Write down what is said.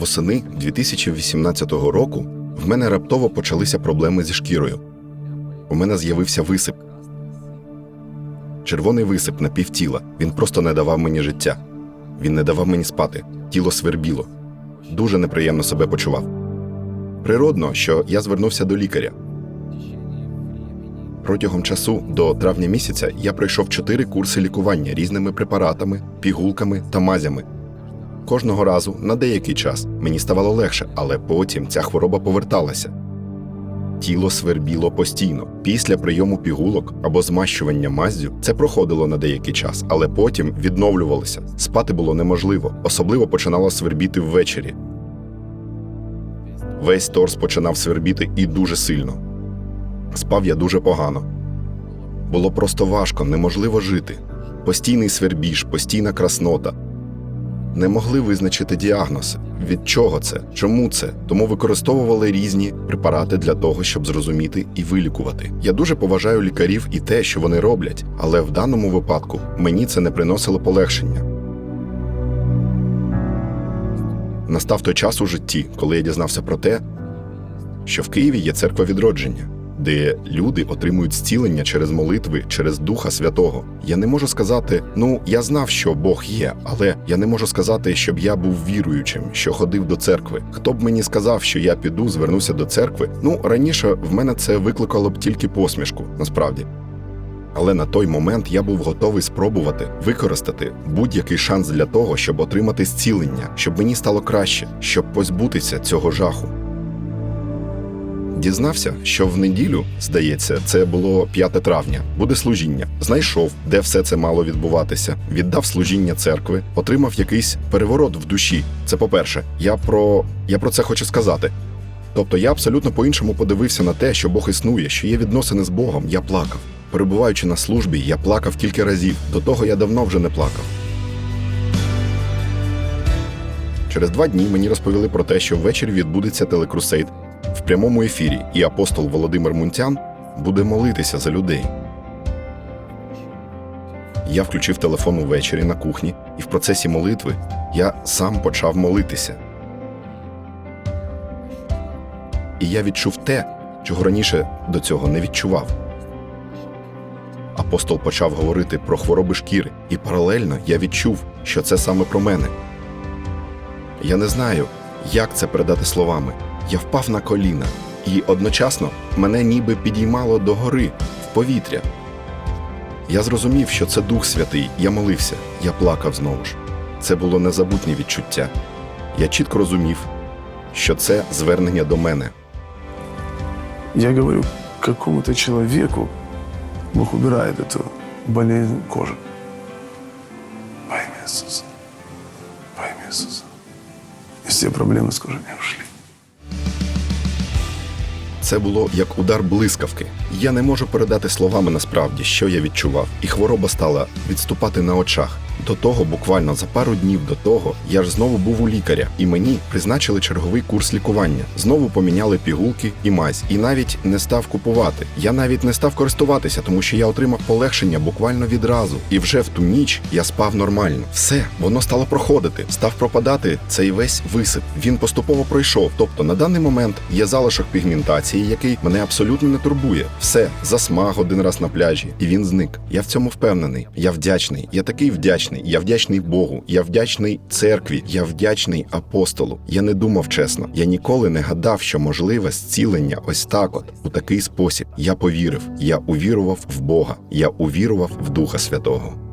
Восени 2018 року в мене раптово почалися проблеми зі шкірою. У мене з'явився висип. Червоний висип на півтіла. Він просто не давав мені життя. Він не давав мені спати. Тіло свербіло. Дуже неприємно себе почував. Природно, що я звернувся до лікаря. Протягом часу до травня місяця я пройшов чотири курси лікування різними препаратами, пігулками та мазями. Кожного разу на деякий час мені ставало легше, але потім ця хвороба поверталася. Тіло свербіло постійно. Після прийому пігулок або змащування маззю це проходило на деякий час, але потім відновлювалося. Спати було неможливо, особливо починало свербіти ввечері. Весь торс починав свербіти і дуже сильно. Спав я дуже погано. Було просто важко, неможливо жити. Постійний свербіж, постійна краснота. Не могли визначити діагноз. Від чого це? Чому це? Тому використовували різні препарати для того, щоб зрозуміти і вилікувати. Я дуже поважаю лікарів і те, що вони роблять, але в даному випадку мені це не приносило полегшення. Настав той час у житті, коли я дізнався про те, що в Києві є церква відродження, де люди отримують зцілення через молитви, через Духа Святого. Я не можу сказати, ну я знав, що Бог є, але я не можу сказати, щоб я був віруючим, що ходив до церкви. Хто б мені сказав, що я піду, звернуся до церкви? Ну раніше в мене це викликало б тільки посмішку, насправді. Але на той момент я був готовий спробувати використати будь-який шанс для того, щоб отримати зцілення, щоб мені стало краще, щоб позбутися цього жаху. Дізнався, що в неділю, здається, це було 5 травня, буде служіння. Знайшов, де все це мало відбуватися. Віддав служіння церкви, отримав якийсь переворот в душі. Це по-перше, я про я про це хочу сказати. Тобто я абсолютно по-іншому подивився на те, що Бог існує, що є відносини з Богом. Я плакав. Перебуваючи на службі, я плакав кілька разів. До того я давно вже не плакав. Через два дні мені розповіли про те, що ввечері відбудеться телекрусейд в прямому ефірі, і апостол Володимир Мунтян буде молитися за людей. Я включив телефон увечері на кухні, і в процесі молитви я сам почав молитися. І я відчув те, чого раніше до цього не відчував. Апостол почав говорити про хвороби шкіри, і паралельно я відчув, що це саме про мене. Я не знаю, як це передати словами. Я впав на коліна, і одночасно мене ніби підіймало до гори в повітря. Я зрозумів, що це Дух Святий, я молився, я плакав знову ж. Це було незабутнє відчуття. Я чітко розумів, що це звернення до мене. Я говорю, какому-то человеку Бог убирает эту болезнь кожи. Во имя Иисуса. Во. Все проблемы с кожей не ушли. Це було як удар блискавки. Я не можу передати словами насправді, що я відчував, і хвороба стала відступати на очах. До того, буквально за пару днів до того, я ж знову був у лікаря, і мені призначили черговий курс лікування. Знову поміняли пігулки і мазь, і навіть не став купувати. Я навіть не став користуватися, тому що я отримав полегшення буквально відразу. І вже в ту ніч я спав нормально. Все, воно стало проходити, став пропадати цей весь висип. Він поступово пройшов. Тобто на даний момент є залишок пігментації, який мене абсолютно не турбує. Все, засмаг один раз на пляжі, і він зник. Я в цьому впевнений. Я вдячний. Я такий вдячний. Я вдячний Богу. Я вдячний церкві. Я вдячний апостолу. Я не думав чесно. Я ніколи не гадав, що можливе зцілення ось так, от у такий спосіб. Я повірив. Я увірував в Бога. Я увірував в Духа Святого.